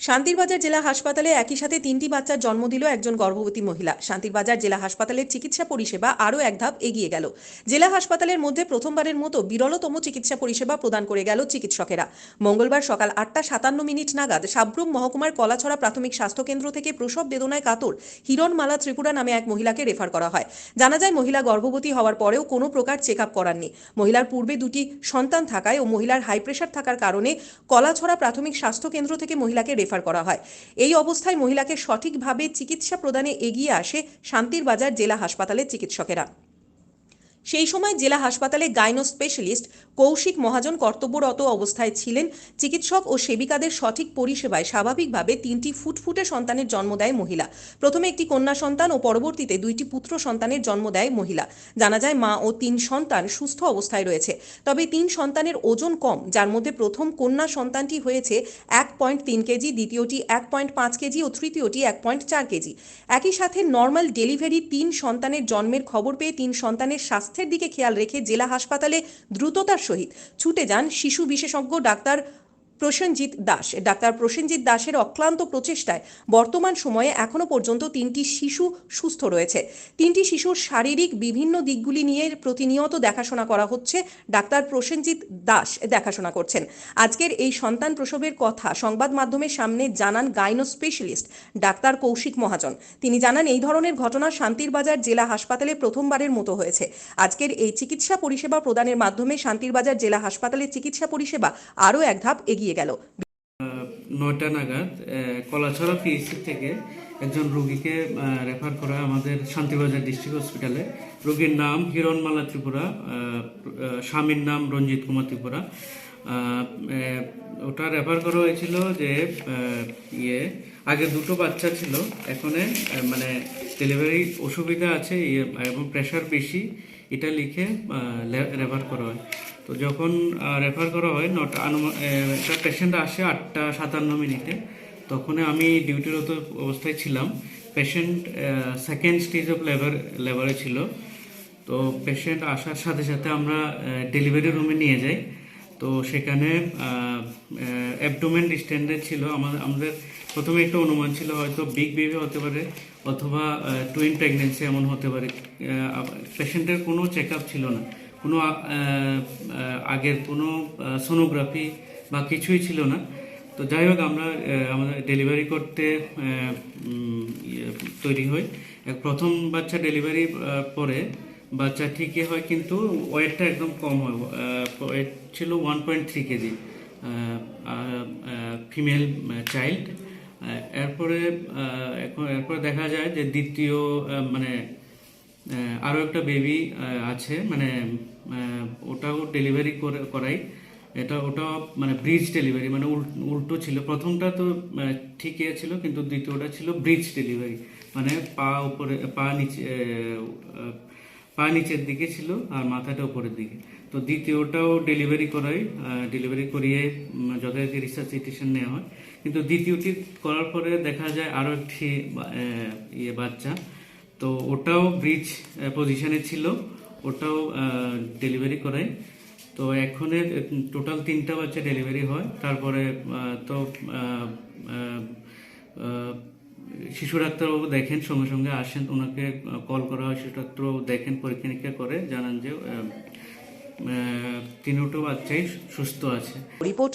শান্তিরবাজার জেলা হাসপাতালে একই সাথে তিনটি বাচ্চার জন্ম দিল একজন গর্ভবতী মহিলা। শান্তিরবাজার জেলা হাসপাতালের চিকিৎসা পরিষেবা আরও এক ধাপ এগিয়ে গেল। জেলা হাসপাতালের মধ্যে প্রথমবারের মতো বিরলতম চিকিৎসা পরিষেবা প্রদান করে গেল চিকিৎসকেরা। মঙ্গলবার সকাল আটটা সাতান্ন মিনিট নাগাদ সাব্রুম মহকুমার কলাছড়া প্রাথমিক স্বাস্থ্যকেন্দ্র থেকে প্রসব বেদনায় কাতর হিরণমালা ত্রিপুরা নামে এক মহিলাকে রেফার করা হয়। জানা যায়, মহিলা গর্ভবতী হওয়ার পরেও কোনো প্রকার চেক আপ করাননি। মহিলার পূর্বে দুটি সন্তান থাকায় ও মহিলার হাই প্রেশার থাকার কারণে কলাছড়া প্রাথমিক স্বাস্থ্য কেন্দ্র থেকে মহিলাকে রেফার করা হয়। এই অবস্থায় মহিলাকে সঠিকভাবে চিকিৎসা প্রদানে এগিয়ে আসে শান্তির বাজার জেলা হাসপাতালের চিকিৎসকেরা। সেই সময় জেলা হাসপাতালে গাইনো স্পেশালিস্ট কৌশিক মহাজন কর্তব্যরত অবস্থায় ছিলেন। চিকিৎসক ও সেবিকাদের সঠিক পরিষেবায় স্বাভাবিকভাবে তিনটি ফুটফুটে সন্তানের জন্ম দেয় মহিলা। প্রথমে একটি কন্যা সন্তান ও পরবর্তীতে দুইটি পুত্র সন্তানের জন্ম দেয় মহিলা। জানা যায় মা ও তিন সন্তান সুস্থ অবস্থায় রয়েছে। তবে তিন সন্তানের ওজন কম, যার মধ্যে প্রথম কন্যা সন্তানটি হয়েছে এক পয়েন্ট তিন কেজি, দ্বিতীয়টি এক পয়েন্ট পাঁচ কেজি ও তৃতীয়টি এক পয়েন্ট চার কেজি। একই সাথে নর্মাল ডেলিভারি তিন সন্তানের জন্মের খবর পেয়ে তিন সন্তানের স্বাস্থ্যের দিকে খেয়াল রেখে জেলা হাসপাতালে দ্রুততার সহিত ছুটে যান শিশু বিশেষজ্ঞ ডাক্তার প্রসেনজিৎ দাস। ডাক্তার প্রসেনজিৎ দাসের অক্লান্ত প্রচেষ্টায় বর্তমান সময়ে এখনও পর্যন্ত তিনটি শিশু সুস্থ রয়েছে। তিনটি শিশুর শারীরিক বিভিন্ন দিকগুলি নিয়ে প্রতিনিয়ত দেখাশোনা করা হচ্ছে ডাক্তার প্রসেনজিৎ দাস দেখাশোনা করছেন। আজকের এই সন্তান প্রসবের কথা সংবাদ মাধ্যমের সামনে জানান gynae specialist doctor Koushik Mahajan. তিনি জানান, এই ধরনের ঘটনা শান্তির বাজার জেলা হাসপাতালে প্রথমবারের মতো হয়েছে। আজকের এই চিকিৎসা পরিষেবা প্রদানের মাধ্যমে শান্তির বাজার জেলা হাসপাতালের চিকিৎসা পরিষেবা আরও এক ধাপ এগিয়ে গেল। নয়টা নাগাদ কলাছড়া পিএসসি থেকে একজন রোগীকে রেফার করা আমাদের শান্তিবাজার ডিস্ট্রিক্ট হসপিটালে রোগীর নাম হিরণমালা ত্রিপুরা স্বামীর নাম রঞ্জিত কুমার ত্রিপুরা। ওটা রেফার করা হয়েছিল যে ইয়ে আগে দুটো বাচ্চা ছিল এখন মানে ডেলিভারি অসুবিধা আছে ইয়ে, এবং প্রেশার বেশি এটা লিখে রেফার করা হয়। তো যখন রেফার করা হয়, নটা একটা পেশেন্ট আসে আটটা সাতান্ন মিনিটে তখন আমি ডিউটিরত অবস্থায় ছিলাম। Patient second stage of labour লেবারে ছিল। তো পেশেন্ট আসার সাথে সাথে আমরা ডেলিভারি রুমে নিয়ে যাই। তো সেখানে অ্যাবডোমেন ডিস্টেন্ডেড ছিল। আমাদের আমাদের প্রথমে একটা অনুমান ছিল, হয়তো বিগ বেবি হতে পারে, অথবা টুইন প্রেগনেন্সি এমন হতে পারে। পেশেন্টের কোনো চেক আপ ছিল না। কোনো আগের কোনো সোনোগ্রাফি বা কিছুই ছিল না। তো যাই হোক আমরা আমাদের ডেলিভারি করতে ইয়ে, তৈরি হই। প্রথম বাচ্চা ডেলিভারি পরে বাচ্চা ঠিকই হয় কিন্তু ওয়েটটা একদম কম হয়। ওয়েট ছিল one point three KG. Female child এরপরে এখন এরপরে দেখা যায় যে দ্বিতীয় মানে আহ, আরও একটা বেবি আছে মানে ওটাও ডেলিভারি করে করাই। এটা ওটা মানে ব্রিজ ডেলিভারি মানে উল- উল্টো ছিল। প্রথমটা তো ঠিকই ছিল কিন্তু দ্বিতীয়টা ছিল ব্রিজ ডেলিভারি মানে পা উপরে পা নিচে পা নিচের দিকে ছিল আর মাথাটা উপরের দিকে। তো দ্বিতীয়টাও ডেলিভারি করাই ডেলিভারি করিয়ে যথারীতি রিসার্চিটেশন নেওয়া হয়। কিন্তু দ্বিতীয়টি করার পরে দেখা যায় আরও একটি ইয়ে বাচ্চা তো ওটাও ব্রিজ পজিশনে ছিল। ওটাও ডেলিভারি করাই তো এখন টোটাল তিনটা বাচ্চা ডেলিভারি হয়। তারপরে তো শিশু ডাক্তারবাবু দেখেন সঙ্গে সঙ্গে আসেন। ওনাকে কল করা হয়। শিশু ডাক্তারবাবু দেখেন পরীক্ষা নিরীক্ষা করে জানান যে আহ, বাচ্চাই সুস্থ আছে। রিপোর্ট